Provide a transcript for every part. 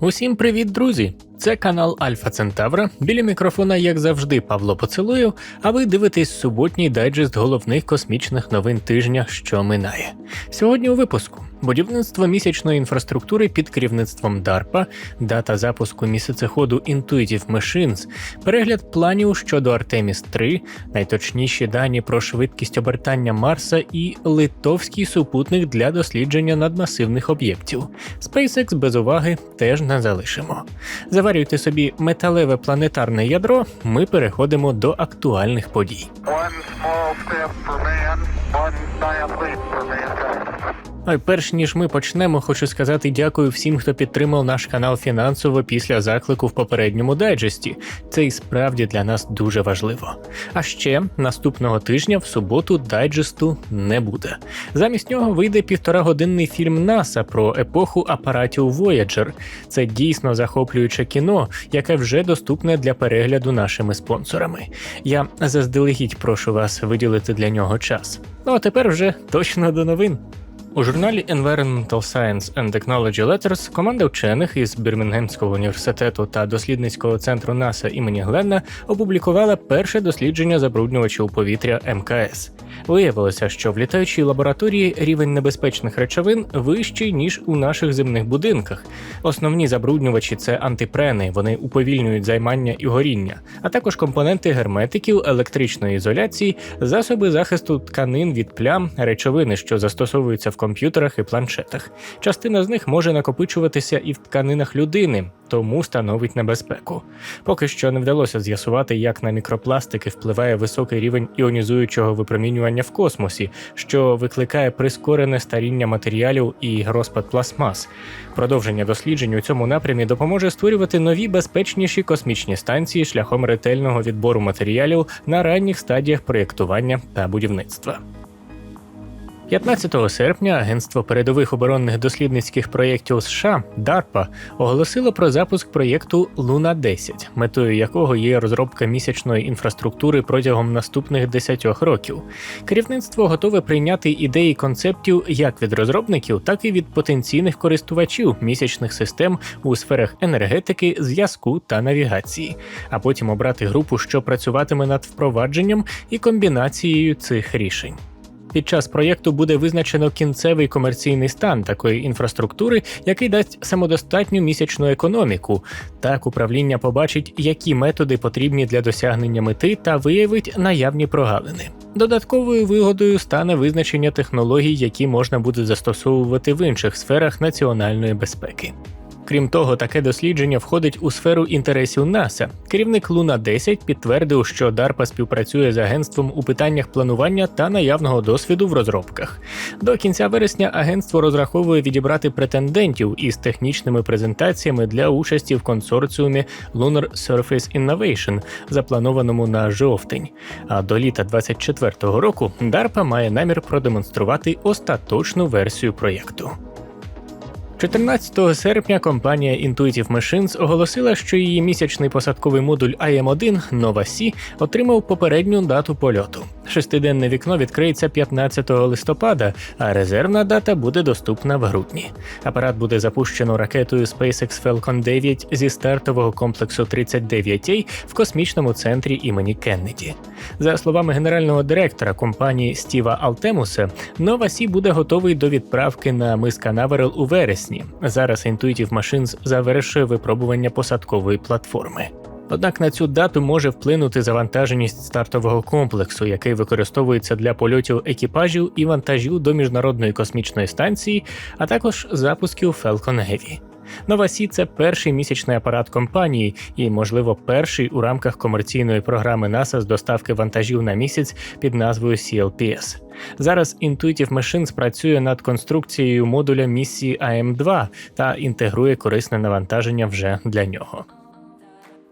Усім привіт, друзі! Це канал Альфа Центавра. Біля мікрофона, як завжди, Павло Поцелую, а ви дивитесь суботній дайджест головних космічних новин тижня, що минає. Сьогодні у випуску будівництво місячної інфраструктури під керівництвом DARPA, дата запуску місяцеходу Intuitive Machines, перегляд планів щодо Artemis 3, найточніші дані про швидкість обертання Марса і литовський супутник для дослідження надмасивних об'єктів. SpaceX без уваги теж не залишимо. Заварюйте собі металеве планетарне ядро. Ми переходимо до актуальних подій. One small step for man, one giant leap for mankind. Ой, перш ніж ми почнемо, хочу сказати дякую всім, хто підтримав наш канал фінансово після заклику в попередньому дайджесті. Це і справді для нас дуже важливо. А ще наступного тижня, в суботу, дайджесту не буде. Замість нього вийде півторагодинний фільм НАСА про епоху апаратів Voyager. Це дійсно захоплююче кіно, яке вже доступне для перегляду нашими спонсорами. Я заздалегідь прошу вас виділити для нього час. Ну а тепер вже точно до новин. У журналі Environmental Science and Technology Letters команда вчених із Бірмінгемського університету та дослідницького центру НАСА імені Гленна опублікувала перше дослідження забруднювачів повітря МКС. Виявилося, що в літаючій лабораторії рівень небезпечних речовин вищий ніж у наших земних будинках. Основні забруднювачі це антипрени, вони уповільнюють займання і горіння, а також компоненти герметиків, електричної ізоляції, засоби захисту тканин від плям, речовини, що застосовуються в комп'ютерах і планшетах. Частина з них може накопичуватися і в тканинах людини, тому становить небезпеку. Поки що не вдалося з'ясувати, як на мікропластики впливає високий рівень іонізуючого випромінювання в космосі, що викликає прискорене старіння матеріалів і розпад пластмас. Продовження досліджень у цьому напрямі допоможе створювати нові безпечніші космічні станції шляхом ретельного відбору матеріалів на ранніх стадіях проєктування та будівництва. 15 серпня Агентство передових оборонних дослідницьких проєктів США DARPA оголосило про запуск проєкту Луна 10, метою якого є розробка місячної інфраструктури протягом наступних 10 років. Керівництво готове прийняти ідеї концептів як від розробників, так і від потенційних користувачів місячних систем у сферах енергетики, зв'язку та навігації, а потім обрати групу, що працюватиме над впровадженням і комбінацією цих рішень. Під час проєкту буде визначено кінцевий комерційний стан такої інфраструктури, який дасть самодостатню місячну економіку. Так управління побачить, які методи потрібні для досягнення мети та виявить наявні прогалини. Додатковою вигодою стане визначення технологій, які можна буде застосовувати в інших сферах національної безпеки. Крім того, таке дослідження входить у сферу інтересів НАСА. Керівник Луна 10 підтвердив, що DARPA співпрацює з агентством у питаннях планування та наявного досвіду в розробках. До кінця вересня агентство розраховує відібрати претендентів із технічними презентаціями для участі в консорціумі Lunar Surface Innovation, запланованому на жовтень. А до літа 2024 року DARPA має намір продемонструвати остаточну версію проєкту. 14 серпня компанія Intuitive Machines оголосила, що її місячний посадковий модуль IM-1 Nova C отримав попередню дату польоту. Шестиденне вікно відкриється 15 листопада, а резервна дата буде доступна в грудні. Апарат буде запущено ракетою SpaceX Falcon 9 зі стартового комплексу 39A в космічному центрі імені Кеннеді. За словами генерального директора компанії Стіва Алтемуса, Nova C буде готовий до відправки на мис Канаверал у вересні. Зараз Intuitive Machines завершує випробування посадкової платформи. Однак на цю дату може вплинути завантаженість стартового комплексу, який використовується для польотів екіпажів і вантажів до міжнародної космічної станції, а також запусків Falcon Heavy. Нова Сі це перший місячний апарат компанії і, можливо, перший у рамках комерційної програми НАСА з доставки вантажів на місяць під назвою CLPS. Зараз Intuitive Machines працює над конструкцією модуля місії АМ2 та інтегрує корисне навантаження вже для нього.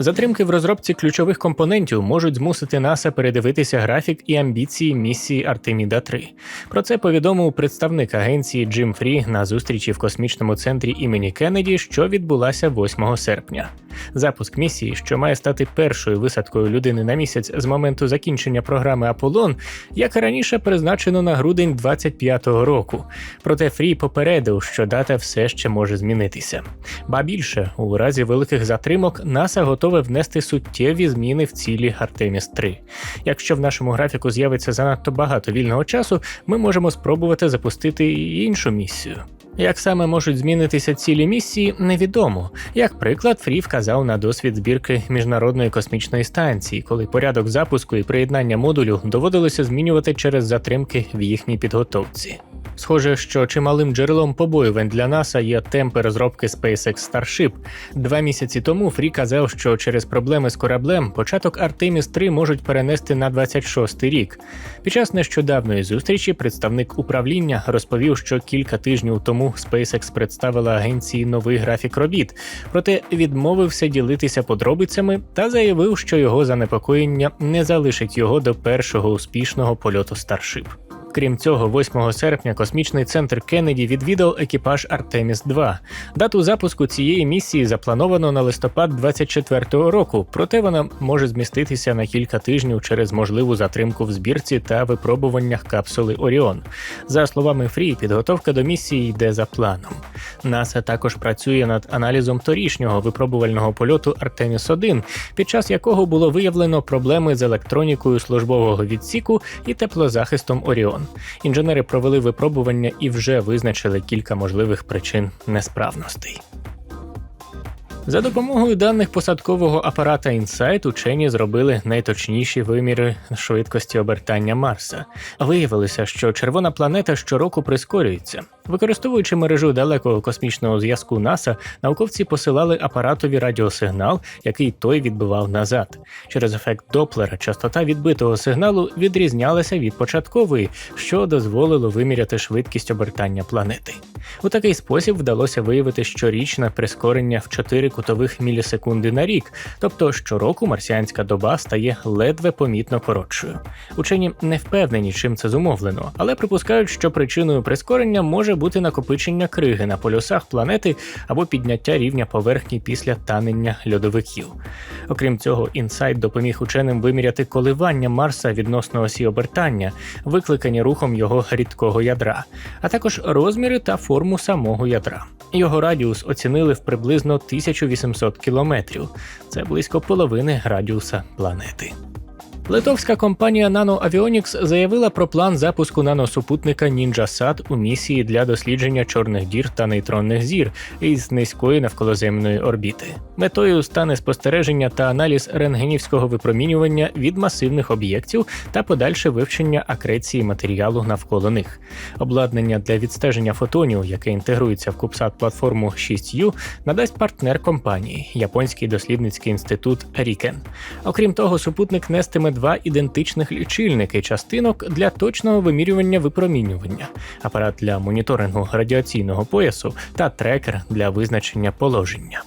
Затримки в розробці ключових компонентів можуть змусити НАСА передивитися графік і амбіції місії Артеміда 3. Про це повідомив представник агенції Джим Фрі на зустрічі в космічному центрі імені Кеннеді, що відбулася 8 серпня. Запуск місії, що має стати першою висадкою людини на місяць з моменту закінчення програми Аполлон, як і раніше призначено на грудень 25-го року. Проте Фрі попередив, що дата все ще може змінитися. Ба більше, у разі великих затримок НАСА готове внести суттєві зміни в цілі Артеміс 3. Якщо в нашому графіку з'явиться занадто багато вільного часу, ми можемо спробувати запустити іншу місію. Як саме можуть змінитися цілі місії, невідомо. Як приклад, Фрі вказав на досвід збірки міжнародної космічної станції, коли порядок запуску і приєднання модулю доводилося змінювати через затримки в їхній підготовці. Схоже, що чималим джерелом побоювань для НАСА є темпи розробки SpaceX Starship. Два місяці тому Фрі казав, що через проблеми з кораблем початок Artemis 3 можуть перенести на 26-й рік. Під час нещодавної зустрічі представник управління розповів, що кілька тижнів тому SpaceX представила агенції новий графік робіт, проте відмовився ділитися подробицями та заявив, що його занепокоєння не залишить його до першого успішного польоту Starship. Крім цього, 8 серпня космічний центр Кеннеді відвідав екіпаж Артеміс 2. Дату запуску цієї місії заплановано на листопад 24-го року, проте вона може зміститися на кілька тижнів через можливу затримку в збірці та випробуваннях капсули Оріон. За словами Фрі, підготовка до місії йде за планом. НАСА також працює над аналізом торішнього випробувального польоту Артеміс 1 під час якого було виявлено проблеми з електронікою службового відсіку і теплозахистом Оріон. Інженери провели випробування і вже визначили кілька можливих причин несправностей. За допомогою даних посадкового апарата Insight учені зробили найточніші виміри швидкості обертання Марса. Виявилося, що червона планета щороку прискорюється. Використовуючи мережу далекого космічного зв'язку НАСА, науковці посилали апаратові радіосигнал, який той відбивав назад. Через ефект Доплера частота відбитого сигналу відрізнялася від початкової, що дозволило виміряти швидкість обертання планети. У такий спосіб вдалося виявити щорічне прискорення в 4 кутових мілісекунди на рік, тобто щороку марсіанська доба стає ледве помітно коротшою. Учені не впевнені, чим це зумовлено, але припускають, що причиною прискорення може бути накопичення криги на полюсах планети або підняття рівня поверхні після танення льодовиків. Окрім цього, інсайт допоміг ученим виміряти коливання Марса відносно осі обертання, викликані рухом його рідкого ядра, а також розміри та форму самого ядра. Його радіус оцінили в приблизно 1800 кілометрів. Це близько половини радіуса планети. Литовська компанія Nano Avionics заявила про план запуску наносупутника NinjaSat у місії для дослідження чорних дір та нейтронних зір із низької навколоземної орбіти. Метою стане спостереження та аналіз рентгенівського випромінювання від масивних об'єктів та подальше вивчення акреції матеріалу навколо них. Обладнання для відстеження фотонів, яке інтегрується в CubeSat платформу 6U, надасть партнер компанії японський дослідницький інститут Рікен. Окрім того, супутник нестиме два ідентичних лічильники частинок для точного вимірювання випромінювання, апарат для моніторингу радіаційного поясу та трекер для визначення положення.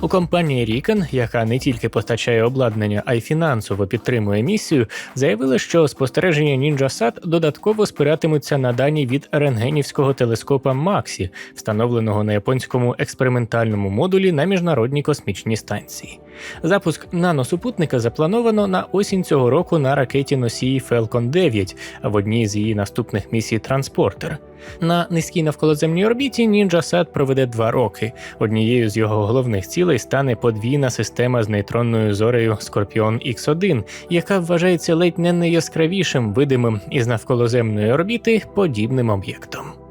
У компанії Рікен, яка не тільки постачає обладнання, а й фінансово підтримує місію, заявили, що спостереження NinjaSat додатково спиратимуться на дані від рентгенівського телескопа Максі, встановленого на японському експериментальному модулі на міжнародній космічній станції. Запуск наносупутника заплановано на осінь цього року на ракеті носії Falcon 9 в одній з її наступних місій Транспортер. На низькій навколоземній орбіті NinjaSat проведе два роки. Однією з його головних цілей стане подвійна система з нейтронною зорею Scorpion X1, яка вважається ледь не найяскравішим видимим із навколоземної орбіти подібним об'єктом.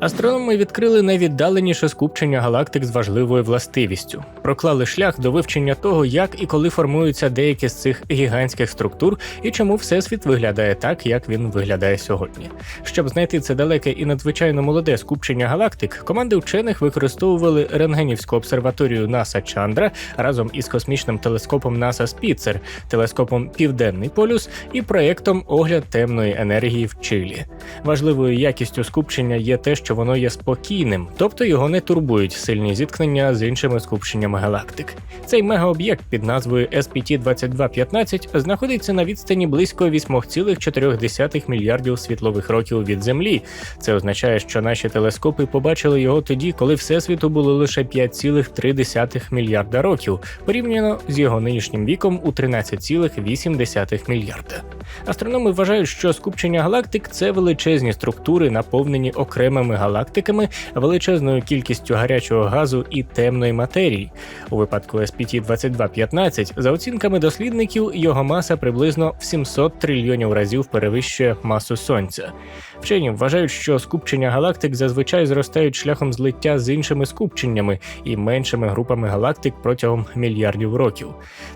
Астрономи відкрили найвіддаленіше скупчення галактик з важливою властивістю, проклали шлях до вивчення того, як і коли формуються деякі з цих гігантських структур і чому всесвіт виглядає так, як він виглядає сьогодні. Щоб знайти це далеке і надзвичайно молоде скупчення галактик, команди вчених використовували рентгенівську обсерваторію НАСА Чандра разом із космічним телескопом НАСА Спіцер, телескопом Південний полюс і проєктом Огляд темної енергії в Чилі. Важливою якістю скупчення є те, що що воно є спокійним, тобто його не турбують сильні зіткнення з іншими скупченнями галактик. Цей мегаоб'єкт під назвою SPT-2215 знаходиться на відстані близько 8,4 мільярдів світлових років від Землі. Це означає, що наші телескопи побачили його тоді, коли всесвіту було лише 5,3 мільярда років, порівняно з його нинішнім віком у 13,8 мільярда. Астрономи вважають, що скупчення галактик це величезні структури, наповнені окремими галактиками, величезною кількістю гарячого газу і темної матерії. У випадку SPT-2215, за оцінками дослідників, його маса приблизно в 700 трильйонів разів перевищує масу Сонця. Вчені вважають, що скупчення галактик зазвичай зростають шляхом злиття з іншими скупченнями і меншими групами галактик протягом мільярдів років.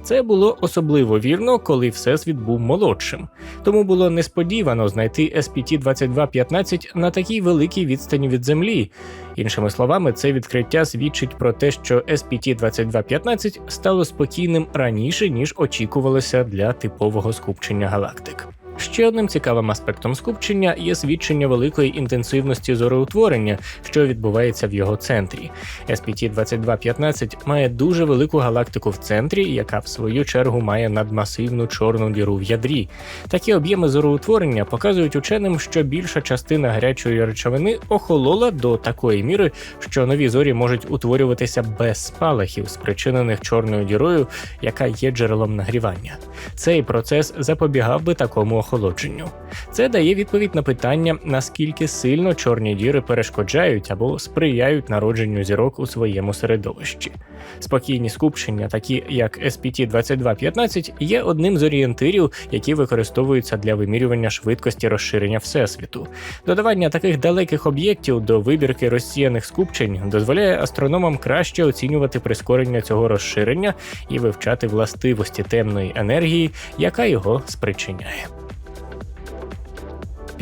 Це було особливо вірно, коли всесвіт був молодшим. Тому було несподівано знайти SPT-2215 на такій великій відстані від Землі. Іншими словами, це відкриття свідчить про те, що SPT-2215 стало спокійним раніше, ніж очікувалося для типового скупчення галактик. Ще одним цікавим аспектом скупчення є свідчення великої інтенсивності зороутворення, що відбувається в його центрі. SPT-2215 має дуже велику галактику в центрі, яка в свою чергу має надмасивну чорну діру в ядрі. Такі об'єми зороутворення показують ученим, що більша частина гарячої речовини охолола до такої міри, що нові зорі можуть утворюватися без спалахів, спричинених чорною дірою, яка є джерелом нагрівання. Цей процес запобігав би такому охолодженню. Це дає відповідь на питання, наскільки сильно чорні діри перешкоджають або сприяють народженню зірок у своєму середовищі. Спокійні скупчення, такі як SPT-2215, є одним з орієнтирів, які використовуються для вимірювання швидкості розширення всесвіту. Додавання таких далеких об'єктів до вибірки розсіяних скупчень дозволяє астрономам краще оцінювати прискорення цього розширення і вивчати властивості темної енергії, яка його спричиняє.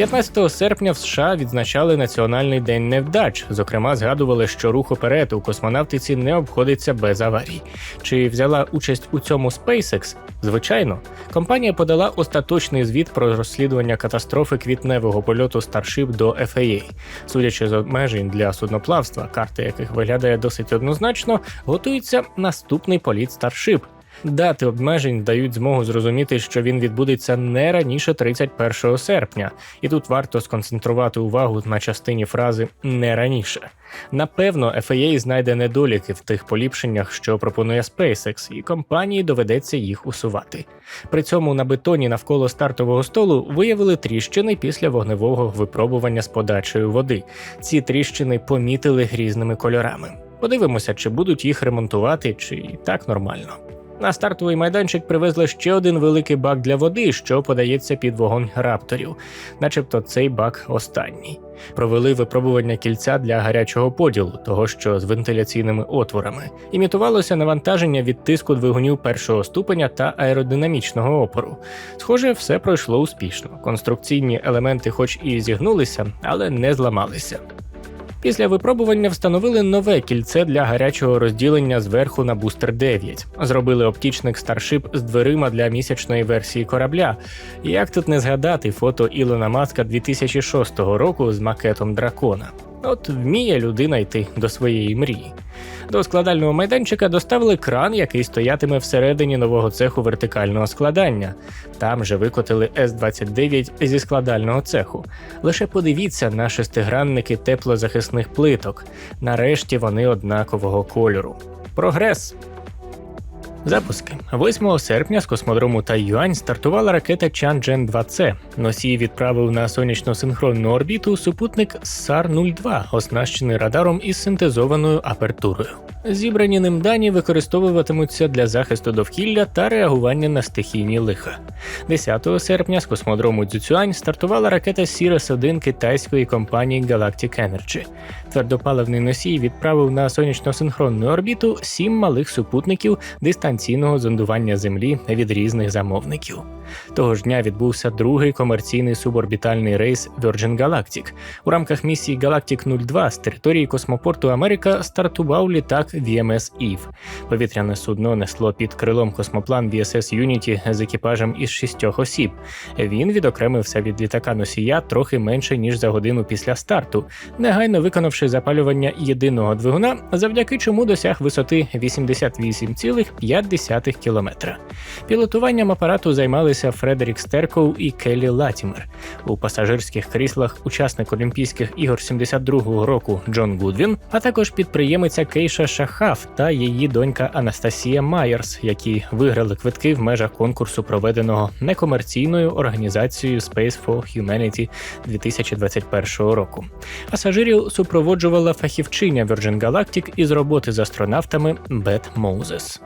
15 серпня в США відзначали Національний день невдач. Зокрема, згадували, що рух уперед у космонавтиці не обходиться без аварій. Чи взяла участь у цьому SpaceX? Звичайно, компанія подала остаточний звіт про розслідування катастрофи квітневого польоту Starship до FAA. Судячи з обмежень для судноплавства, карта яких виглядає досить однозначно, готується наступний політ Starship. Дати обмежень дають змогу зрозуміти, що він відбудеться не раніше 31 серпня, і тут варто сконцентрувати увагу на частині фрази не раніше. Напевно, FAA знайде недоліки в тих поліпшеннях, що пропонує SpaceX, і компанії доведеться їх усувати. При цьому на бетоні навколо стартового столу виявили тріщини після вогневого випробування з подачею води. Ці тріщини помітили грізними кольорами. Подивимося, чи будуть їх ремонтувати, чи так нормально. На стартовий майданчик привезли ще один великий бак для води, що подається під вогонь рапторів, начебто цей бак останній. Провели випробування кільця для гарячого поділу, того що з вентиляційними отворами. Імітувалося навантаження від тиску двигунів першого ступеня та аеродинамічного опору. Схоже, все пройшло успішно. Конструкційні елементи, хоч і зігнулися, але не зламалися. Після випробування встановили нове кільце для гарячого розділення зверху на бустер 9. Зробили оптічник Starship з дверима для місячної версії корабля. Як тут не згадати фото Ілона Маска 2006 року з макетом дракона? От вміє людина йти до своєї мрії. До складального майданчика доставили кран, який стоятиме всередині нового цеху вертикального складання. Там же викотили С-29 зі складального цеху. Лише подивіться на шестигранники теплозахисних плиток. Нарешті вони однакового кольору. Прогрес. Запуски 8 серпня з космодрому Тайюань стартувала ракета Чанчжен 2 c Носій відправив на сонячно-синхронну орбіту супутник SAR-02, оснащений радаром із синтезованою апертурою. Зібрані ним дані використовуватимуться для захисту довкілля та реагування на стихійні лиха. 10 серпня з космодрому Цзюцюань стартувала ракета Сірес-1 китайської компанії Galactic Energy. Твердопаливний носій відправив на сонячно-синхронну орбіту сім малих супутників дистанційно дистанційного зондування Землі від різних замовників. Того ж дня відбувся другий комерційний суборбітальний рейс Virgin Galactic. У рамках місії Galactic 02 з території космопорту Америка стартував літак VMS Eve. Повітряне судно несло під крилом космоплан VSS Unity з екіпажем із шістьох осіб. Він відокремився від літака носія трохи менше ніж за годину після старту, негайно виконавши запалювання єдиного двигуна, завдяки чому досяг висоти 88,5 кілометра. Пілотуванням апарату займалися Фредерік Стеркоу і Келлі Латімер. У пасажирських кріслах учасник Олімпійських ігор 72-го року Джон Гудвін, а також підприємиця Кейша Шахаф та її донька Анастасія Майерс, які виграли квитки в межах конкурсу, проведеного некомерційною організацією Space for Humanity 2021 року. Пасажирів супроводжувала фахівчиня Virgin Galactic із роботи з астронавтами Бет Моузес.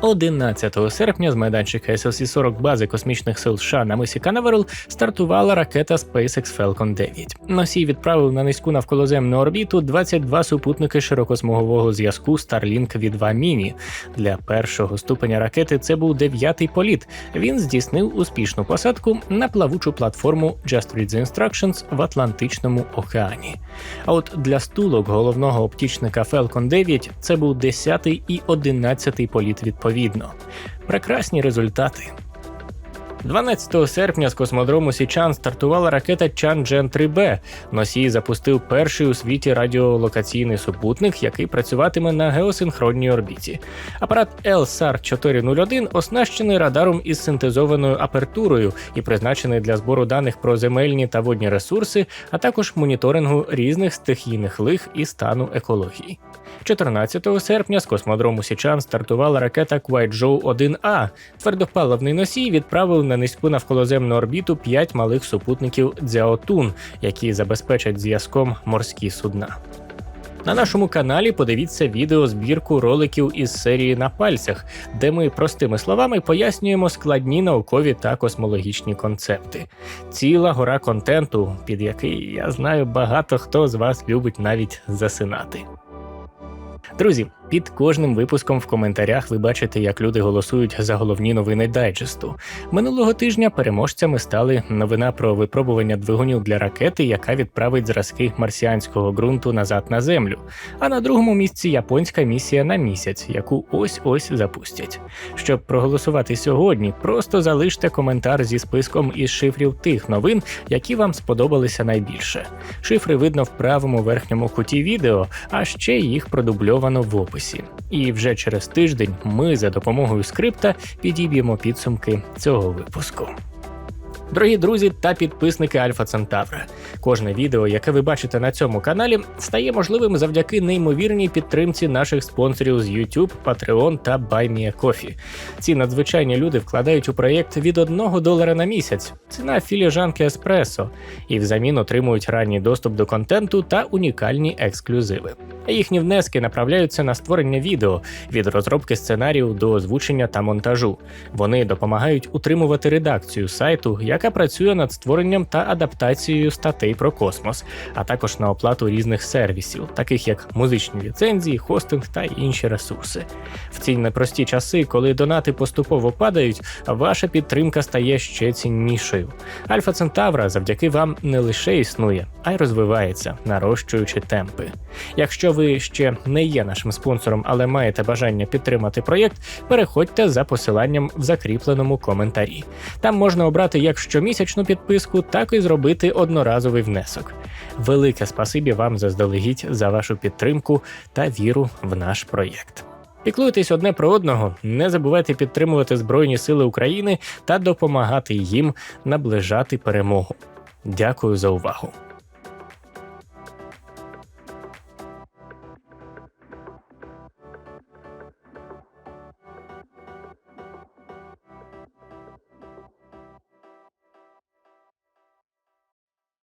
11 серпня з майданчика SLC-40 бази космічних сил США на мисі Канаверал стартувала ракета SpaceX Falcon 9. Носій відправив на низьку навколоземну орбіту 22 супутники широкосмугового зв'язку Starlink v 2 Mini. Для першого ступеня ракети це був дев'ятий політ. Він здійснив успішну посадку на плавучу платформу Just Read the Instructions в Атлантичному океані. А от для стулок головного оптічника Falcon 9 це був 10 і 11 політ відповідно. Прекрасні результати. 12 серпня з космодрому Січан стартувала ракета Чанчжен 3Б. Носій запустив перший у світі радіолокаційний супутник, який працюватиме на геосинхронній орбіті. Апарат LSAR 401 оснащений радаром із синтезованою апертурою і призначений для збору даних про земельні та водні ресурси, а також моніторингу різних стихійних лих і стану екології. 14 серпня з космодрому Січан стартувала ракета Квайджоу 1А. Твердопаливний носій відправив на низьку навколоземну орбіту 5 малих супутників Дзяотун, які забезпечать зв'язком морські судна. На нашому каналі подивіться відео збірку роликів із серії на пальцях, де ми простими словами пояснюємо складні наукові та космологічні концепти. Ціла гора контенту, під який я знаю багато хто з вас любить навіть засинати. Друзі, під кожним випуском в коментарях ви бачите, як люди голосують за головні новини дайджесту. Минулого тижня переможцями стали новина про випробування двигунів для ракети, яка відправить зразки марсіанського ґрунту назад на землю. А на другому місці японська місія на місяць, яку ось ось запустять. Щоб проголосувати сьогодні, просто залиште коментар зі списком із шифрів тих новин, які вам сподобалися найбільше. Шифри видно в правому верхньому куті відео, а ще їх продубльовано в описі. І вже через тиждень ми за допомогою скрипта підіб'ємо підсумки цього випуску. Дорогі друзі та підписники Альфа Центавра. Кожне відео, яке ви бачите на цьому каналі, стає можливим завдяки неймовірній підтримці наших спонсорів з YouTube, Patreon та BuyMeACoffee. Ці надзвичайні люди вкладають у проєкт від 1 долара на місяць, ціна філіжанки еспресо, і взамін отримують ранній доступ до контенту та унікальні ексклюзиви. Їхні внески направляються на створення відео від розробки сценаріїв до озвучення та монтажу. Вони допомагають утримувати редакцію сайту, яка працює над створенням та адаптацією статей про космос, а також на оплату різних сервісів, таких як музичні ліцензії, хостинг та інші ресурси. В ці непрості часи, коли донати поступово падають, ваша підтримка стає ще ціннішою. Альфа Центавра завдяки вам не лише існує, а й розвивається, нарощуючи темпи. Якщо ви ще не є нашим спонсором, але маєте бажання підтримати проєкт, переходьте за посиланням в закріпленому коментарі. Там можна обрати як щомісячну підписку, так і зробити одноразовий внесок. Велике спасибі вам заздалегідь за вашу підтримку та віру в наш проєкт. Піклуйтесь одне про одного, не забувайте підтримувати Збройні Сили України та допомагати їм наближати перемогу. Дякую за увагу.